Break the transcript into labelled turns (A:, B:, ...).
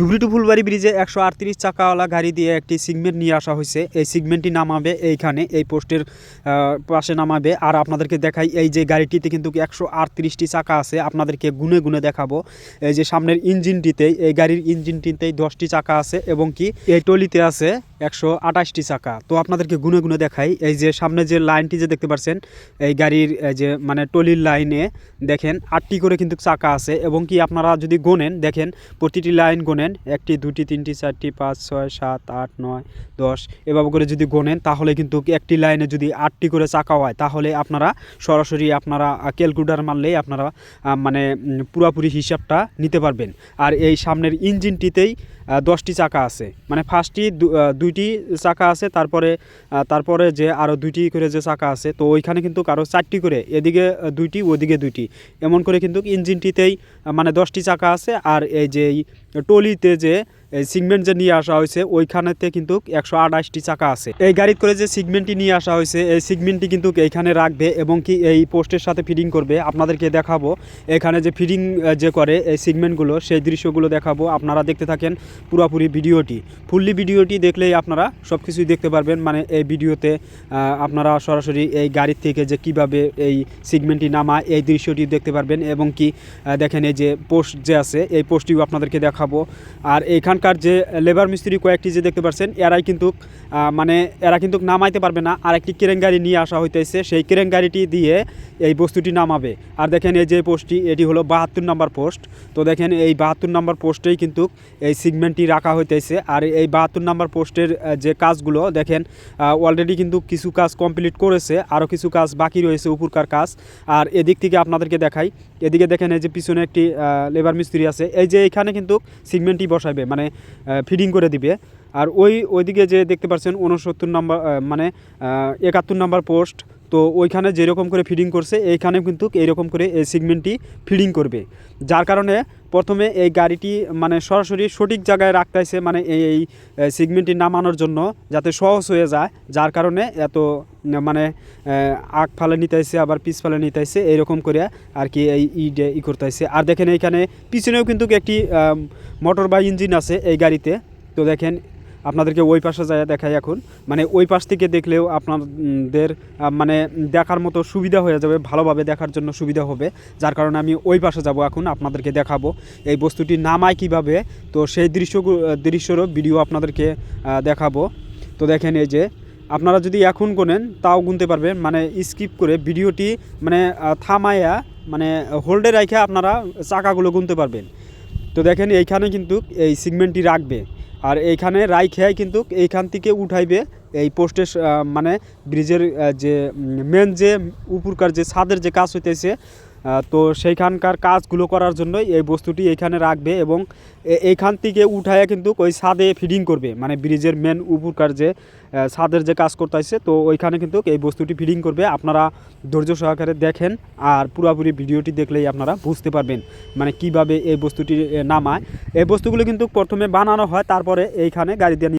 A: ধুবড়ি ফুলবাড়ি ব্রিজে একশো আটত্রিশ চাকাওয়ালা গাড়ি দিয়ে একটি সিগমেন্ট নিয়ে আসা হয়েছে। এই সিগমেন্টটি নামাবে এইখানে, এই পোস্টের পাশে নামাবে। আর আপনাদেরকে দেখাই, এই যে গাড়িটিতে কিন্তু একশো আটত্রিশটি চাকা আছে। আপনাদেরকে গুনে গুনে দেখাবো। এই যে সামনের ইঞ্জিনটিতেই এই গাড়ির ইঞ্জিনটিতেই দশটি চাকা আছে এবং কি এই টলিতে আছে একশো আঠাশটি চাকা। তো আপনাদেরকে গুনে গুনে দেখাই, এই যে সামনে যে লাইনটি যে দেখতে পাচ্ছেন এই গাড়ির, এই যে মানে টলির লাইনে দেখেন, আটটি করে কিন্তু চাকা আছে। এবং কি আপনারা যদি গোনেন, দেখেন, প্রতিটি লাইন গোনেন একটি, দুটি, তিনটি, চারটি, পাঁচ, ছয়, সাত, আট, নয়, দশ, এভাবে করে যদি গোনেন, তাহলে কিন্তু একটি লাইনে যদি আটটি করে চাকা হয়, তাহলে আপনারা সরাসরি আপনারা ক্যালকুলেটার মারলেই আপনারা মানে পুরাপুরি হিসাবটা নিতে পারবেন। আর এই সামনের ইঞ্জিনটিতেই দশটি চাকা আছে। মানে ফার্স্টটি দুইটি চাকা আছে, তারপরে তারপরে যে আরও দুইটি করে যে চাকা আছে, তো ওইখানে কিন্তু কারও চারটি করে, এদিকে দুইটি, ওদিকে দুইটি। এমন করে কিন্তু ইঞ্জিনটিতেই মানে দশটি চাকা আছে, আর এই যে টলিতে যে এই সিগমেন্ট যে নিয়ে আসা হয়েছে, ওইখানেতে কিন্তু একশো আঠাশটি চাকা আছে। এই গাড়িতে করে যে সিগমেন্টটি নিয়ে আসা হয়েছে, এই সিগমেন্টটি কিন্তু এইখানে রাখবে এবং কি এই পোস্টের সাথে ফিটিং করবে। আপনাদেরকে দেখাবো, এখানে যে ফিটিং যে করে এই সিগমেন্টগুলো, সেই দৃশ্যগুলো দেখাবো। আপনারা দেখতে থাকেন পুরোপুরি ভিডিওটি। ফুললি ভিডিওটি দেখলেই আপনারা সব কিছুই দেখতে পারবেন। মানে এই ভিডিওতে আপনারা সরাসরি এই গাড়ির থেকে যে কীভাবে এই সিগমেন্টটি নামায়, এই দৃশ্যটি দেখতে পারবেন এবং কি দেখেন এই যে পোস্ট যে আছে, এই পোস্টটিও আপনাদেরকে দেখাবো। আর এইখানকার যে লেবার মিস্ত্রি কয়েকটি যে দেখতে পাচ্ছেন, এরাই কিন্তু মানে এরা কিন্তু নামাইতে পারবে না। আর একটি গাড়ি নিয়ে আসা হইতেছে, সেই গাড়িটি দিয়ে এই বস্তুটি নামাবে। আর দেখেন এই যে পোস্টটি, এটি হলো বাহাত্তর নম্বর পোস্ট। তো দেখেন এই বাহাত্তর নম্বর পোস্টেই কিন্তু এই সিগমেন্টটি রাখা হইতেছে। আর এই বাহাত্তর নম্বর পোস্টের যে কাজগুলো, দেখেন অলরেডি কিন্তু কিছু কাজ কমপ্লিট করেছে আরও কিছু কাজ বাকি রয়েছে উপরকার কাজ। আর এদিক থেকে আপনাদেরকে দেখাই, এদিকে দেখেন এই যে পিছনে একটি লেবার মিস্ত্রি আছে। এই যে এখানে কিন্তু সিগমেন্টটি বসাবে মানে ফিডিং করে দিবে। আর ওই, ওইদিকে যে দেখতে পাচ্ছেন উনসত্তর নম্বর মানে একাত্তর নম্বর পোস্ট তো ওইখানে যেরকম করে ফিডিং করছে এইখানে কিন্তু এইরকম করে এই সিগমেন্টটি ফিডিং করবে। যার কারণে প্রথমে এই গাড়িটি মানে সরাসরি সঠিক জায়গায় রাখতেছে মানে এই সিগমেন্টটি নামানোর জন্য যাতে সহজ হয়ে যায়। যার কারণে এত মানে আগ ফালে নিতেছে, আবার পিছ ফালে নিতেছে এইরকম করে আর কি এই ই ডে- ই করতেছে। আর দেখেন এইখানে পিছনেও কিন্তু একটি মোটর বা ইঞ্জিন আছে এই গাড়িতে। তো দেখেন আপনাদেরকে ওই পাশে যায় দেখাই এখন। মানে ওই পাশ থেকে দেখলেও আপনাদের মানে দেখার মতো সুবিধা হয়ে যাবে, ভালোভাবে দেখার জন্য সুবিধা হবে। যার কারণে আমি ওই পাশে যাব এখন, আপনাদেরকে দেখাবো। এই বস্তুটি নামায় কীভাবে, তো সেই দৃশ্য, দৃশ্যরও ভিডিও আপনাদেরকে দেখাবো। তো দেখেন এই যে, আপনারা যদি এখন গোনেন, তাও গুনতে পারবেন। মানে স্কিপ করে ভিডিওটি মানে থামায়া মানে হোল্ডে রেখে আপনারা চাকাগুলো গুনতে পারবেন। তো দেখেন এইখানে কিন্তু এই সিগমেন্টটি রাখবে। আর এইখানে রাই খেয়াই কিন্তু এইখান থেকে উঠাইবে এই পোস্টের মানে ব্রিজের যে মেন যে উপরকার যে ছাদের যে কাজ হইতেছে তো সেইখানকার কাজগুলো করার জন্যই এই বস্তুটি এইখানে রাখবে এবং এইখান থেকে উঠাইয়া কিন্তু ওই ছাদে ফিডিং করবে। মানে ব্রিজের মেন উপরকার যে ছাদের যে কাজ করতেছে তো ওইখানে কিন্তু এই বস্তুটি ফিডিং করবে। আপনারা ধৈর্য সহকারে দেখেন আর পুরোপুরি ভিডিওটি দেখলেই আপনারা বুঝতে পারবেন মানে কীভাবে এই বস্তুটি নামায়। এই বস্তুগুলো কিন্তু প্রথমে বানানো হয়, তারপরে এইখানে গাড়ি দিয়ে